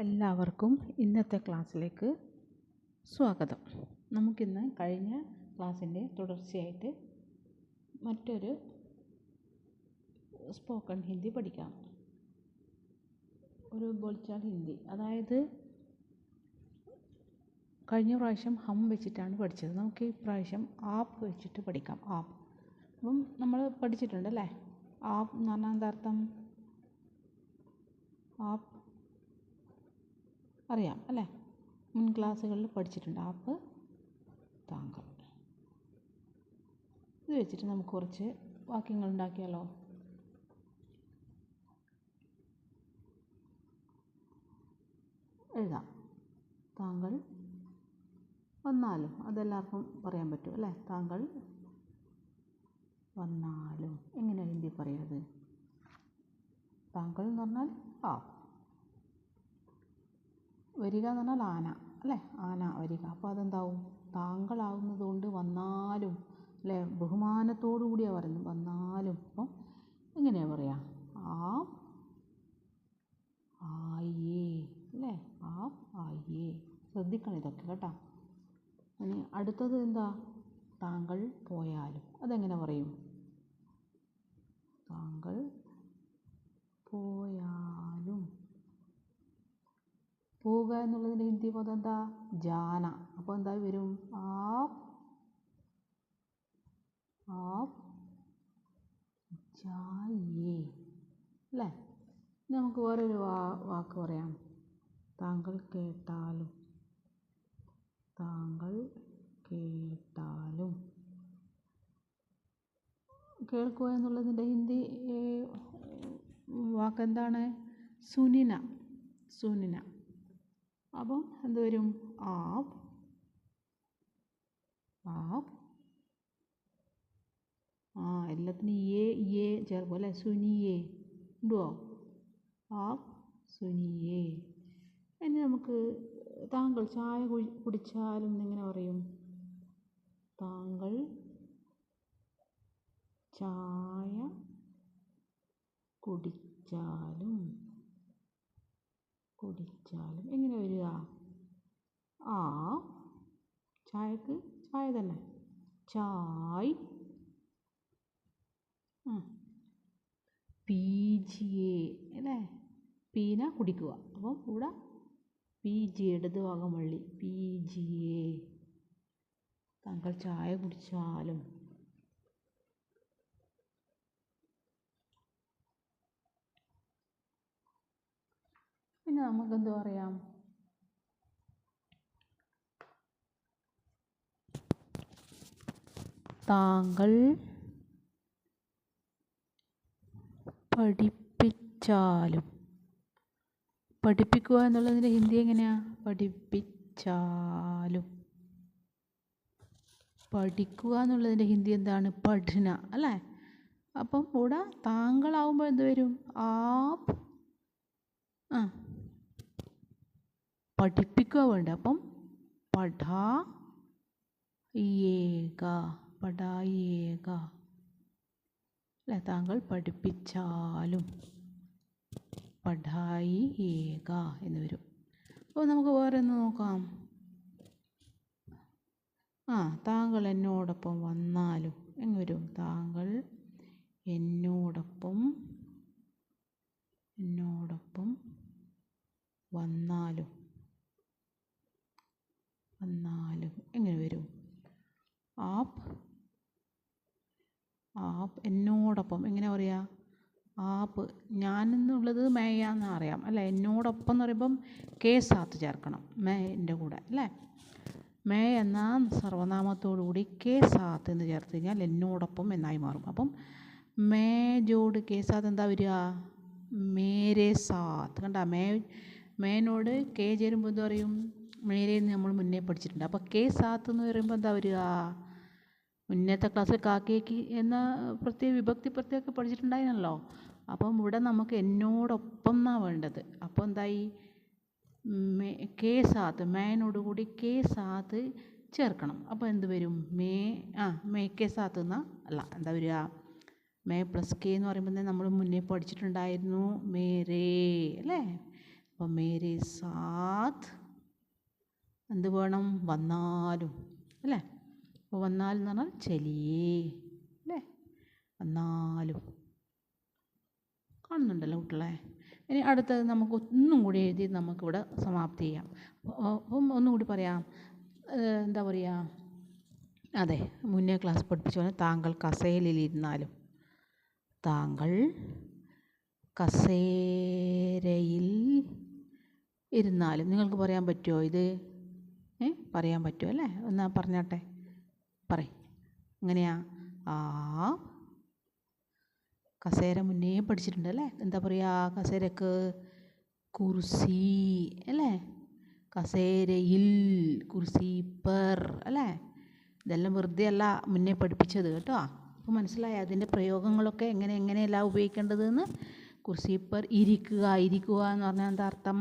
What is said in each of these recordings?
എല്ലാവർക്കും ഇന്നത്തെ ക്ലാസ്സിലേക്ക് സ്വാഗതം. നമുക്കിന്ന് കഴിഞ്ഞ ക്ലാസ്സിന്റെ തുടർച്ചയായിട്ട് മറ്റൊരു സ്പോക്കൺ ഹിന്ദി പഠിക്കാം. ഒരു ബോൾച്ചാൽ ഹിന്ദി. അതായത് കഴിഞ്ഞ പ്രാവശ്യം ഹം വെച്ചിട്ടാണ് പഠിച്ചത്. നമുക്ക് ഈ പ്രാവശ്യം ആപ്പ് വെച്ചിട്ട് പഠിക്കാം. ആപ്പ് അപ്പം നമ്മൾ പഠിച്ചിട്ടുണ്ട് അല്ലേ? ആപ്പ് എന്ന് പറഞ്ഞാൽ എന്താർത്ഥം ആപ്പ് അറിയാം അല്ലേ? മുൻ ക്ലാസ്സുകളിൽ പഠിച്ചിട്ടുണ്ട് ആപ്പ് താങ്കൾ. ഇത് വെച്ചിട്ട് നമുക്ക് കുറച്ച് വാക്യങ്ങൾ ഉണ്ടാക്കിയാലോ? എഴുതാം. താങ്കൾ വന്നാലും അതെല്ലാവർക്കും പറയാൻ പറ്റും അല്ലേ? താങ്കൾ വന്നാലും. എങ്ങനെ ഹിന്ദി പറയുന്നത് താങ്കൾ എന്ന് പറഞ്ഞാൽ ആ. വരിക എന്ന് പറഞ്ഞാൽ ആന അല്ലേ? ആന വരിക. അപ്പോൾ അതെന്താവും? താങ്കളാവുന്നത് കൊണ്ട് വന്നാലും അല്ലേ? ബഹുമാനത്തോടു കൂടിയാണ് പറയുന്നത്. വന്നാലും അപ്പം എങ്ങനെയാണ് പറയുക ആ ആയേ അല്ലേ? ആ ആയേ. ശ്രദ്ധിക്കണം ഇതൊക്കെ കേട്ടോ. ഇനി അടുത്തത് എന്താ? താങ്കൾ പോയാലും. അതെങ്ങനെ പറയും? താങ്കൾ പോയാലും പോവുക എന്നുള്ളതിന്റെ ഹിന്ദി പദം എന്താ? ജാന. അപ്പോൾ എന്താ വരും? ആ. അല്ലേ? നമുക്ക് വേറൊരു വാ വാക്ക് പറയാം. താങ്കൾ കേട്ടാലും. താങ്കൾ കേട്ടാലും. കേൾക്കുക എന്നുള്ളതിന്റെ ഹിന്ദി വാക്കെന്താണ്? സുനിന. സുനിന. അപ്പം എന്ത് വരും? ആപ്. ആ എല്ലാത്തിനും എ എ ചേർക്കും അല്ലേ? സുനിയെ ഉണ്ടോ? ആപ് സുനിയെ ഇനി നമുക്ക് താങ്കൾ ചായ കുടിച്ചാലും എങ്ങനെ പറയും? താങ്കൾ ചായ കുടിച്ചാലും കുടിച്ചാലും എങ്ങനെ വരിക? ആ ചായക്ക് ചായ തന്നെ. ചായ്. പി ജി എ അല്ലേ? പീന കുടിക്കുക. അപ്പം ഇവിടെ പി ജി ഇടത് ഭാഗം വള്ളി. പി ജി എ താങ്കൾ ചായ കുടിച്ചാലും പിന്നെ നമുക്കെന്ത് പറയാം? താങ്കൾ പഠിപ്പിച്ചാലും പഠിപ്പിക്കുക എന്നുള്ളതിന്റെ ഹിന്ദി എങ്ങനെയാ? പഠിപ്പിച്ചാലും. പഠിക്കുക എന്നുള്ളതിന്റെ ഹിന്ദി എന്താണ്? പഠന അല്ലേ? അപ്പം ഇവിടെ താങ്കളാവുമ്പോൾ എന്ത് വരും? ആ പഠിപ്പിക്കുക വേണ്ട? അപ്പം പഠേക പഠായേക അല്ല? താങ്കൾ പഠിപ്പിച്ചാലും പഠായി ഏക എന്ന് വരും. അപ്പോൾ നമുക്ക് വേറെ ഒന്ന് നോക്കാം. ആ താങ്കൾ എന്നോടൊപ്പം വന്നാലും എങ്ങനെ വരും? താങ്കൾ എന്നോടൊപ്പം എന്നോടൊപ്പം വന്നാലും വന്നാലും എങ്ങനെ വരും? ആപ് ആപ് എന്നോടൊപ്പം എങ്ങനെ പറയുക ആപ്പ് ഞാനെന്നുള്ളത് മേയാന്ന് അറിയാം അല്ലേ? എന്നോടൊപ്പം എന്ന് പറയുമ്പം കെ സാത്ത് ചേർക്കണം മേ എന്റെ കൂടെ അല്ലേ? മേ എന്ന സർവനാമത്തോടു കൂടി കെ സാത്ത് എന്ന് ചേർത്ത് കഴിഞ്ഞാൽ എന്നോടൊപ്പം എന്നായി മാറും. അപ്പം മേ ജോഡ് കെ സാത്ത് എന്താ വരിക? മേരെ സാത്ത്. കണ്ട മേ മേനോട് കെ ചേരുമ്പോൾ എന്താ പറയും? മേരെ എന്ന് നമ്മൾ മുന്നേ പഠിച്ചിട്ടുണ്ട്. അപ്പോൾ കെ സാത്ത് എന്ന് പറയുമ്പോൾ എന്താ വരിക? മുന്നത്തെ ക്ലാസ്സിൽ കാക്കേക്ക് എന്ന പ്രത്യേക വിഭക്തി പ്രത്യേകം പഠിച്ചിട്ടുണ്ടായിരുന്നല്ലോ. അപ്പം ഇവിടെ നമുക്ക് എന്നോടൊപ്പം എന്നാണ് വേണ്ടത്? അപ്പോൾ എന്തായി? കെ സാത്ത് മേനോട് കൂടി കെ സാത്ത് ചേർക്കണം. അപ്പോൾ എന്ത് വരും? മേ ആ മേ കെ സാത്ത് എന്നാ? അല്ല എന്താ വരിക? മേ പ്ലസ് കെ എന്ന് പറയുമ്പോൾ നമ്മൾ മുന്നേ പഠിച്ചിട്ടുണ്ടായിരുന്നു. മേരേ അല്ലേ? അപ്പോൾ മേരേ സാത്ത് എന്ത് വേണം? വന്നാലും. അല്ലേ? അപ്പോൾ വന്നാലും എന്ന് പറഞ്ഞാൽ ചെലിയേ അല്ലേ? വന്നാലും. കാണുന്നുണ്ടല്ലോ കുട്ടികളെ. ഇനി അടുത്തത് നമുക്ക് ഒന്നും കൂടി എഴുതി നമുക്കിവിടെ സമാപ്തി ചെയ്യാം. അപ്പം ഒന്നും കൂടി പറയാം. എന്താ പറയുക അതെ മുന്നേ ക്ലാസ് പഠിപ്പിച്ച പോലെ താങ്കൾ കസേലിരുന്നാലും താങ്കൾ കസേരയിൽ ഇരുന്നാലും. നിങ്ങൾക്ക് പറയാൻ പറ്റുമോ ഇത്? പറയാൻ പറ്റുമോ അല്ലേ? എന്നാ പറഞ്ഞാട്ടെ? പറ എങ്ങനെയാ? ആ കസേര മുന്നേ പഠിച്ചിട്ടുണ്ട് അല്ലേ? എന്താ പറയുക കസേരക്ക് കുർസി അല്ലേ? കസേരയിൽ കുർസി പെർ അല്ലേ? ഇതെല്ലാം വെറുതെ അല്ല മുന്നേ പഠിപ്പിച്ചത് കേട്ടോ. അപ്പോൾ മനസ്സിലായി? അതിന്റെ പ്രയോഗങ്ങളൊക്കെ എങ്ങനെ എങ്ങനെയല്ല ഉപയോഗിക്കേണ്ടതെന്ന്? കുർസി പെർ ഇരിക്കുക ഇരിക്കുക എന്ന് പറഞ്ഞാൽ എന്താ അർത്ഥം?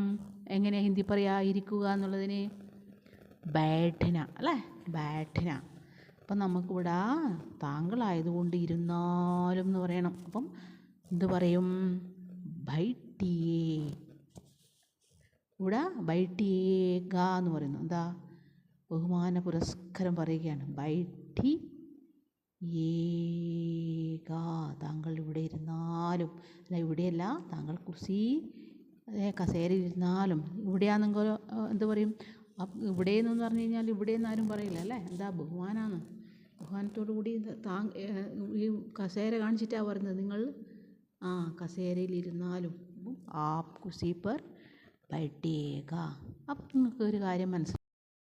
എങ്ങനെ ഹിന്ദി പറയുക ഇരിക്കുക എന്നുള്ളതിന് ബാഠന അല്ലേ? ബാഠന അപ്പം നമുക്കിവിടെ താങ്കളായതുകൊണ്ട് ഇരുന്നാലും എന്ന് പറയണം. അപ്പം എന്ത് പറയും? ബൈട്ടിയേ. ഇവിടെ ബൈട്ടിയേക എന്ന് പറയുന്നു. എന്താ? ബഹുമാന പുരസ്കാരം പറയുകയാണ്. ബൈട്ടി ഏക താങ്കൾ ഇവിടെ ഇരുന്നാലും അല്ല ഇവിടെയല്ല താങ്കൾ കുസി ഇരുന്നാലും ഇവിടെയാണെങ്കിൽ എന്ത് പറയും? അപ്പ് ഇവിടെ നിന്ന് പറഞ്ഞു കഴിഞ്ഞാൽ ഇവിടെ നിന്ന് ആരും പറയില്ല അല്ലേ? എന്താ ബഹുമാനാണ്? ബഹുമാനത്തോടു കൂടി ഈ കസേര കാണിച്ചിട്ടാണ് പറയുന്നത് നിങ്ങൾ? ആ കസേരയിൽ ഇരുന്നാലും ആ കുർസി പെർ ബൈഠിയേക അപ്പം നിങ്ങൾക്ക് ഒരു കാര്യം മനസ്സിലായി.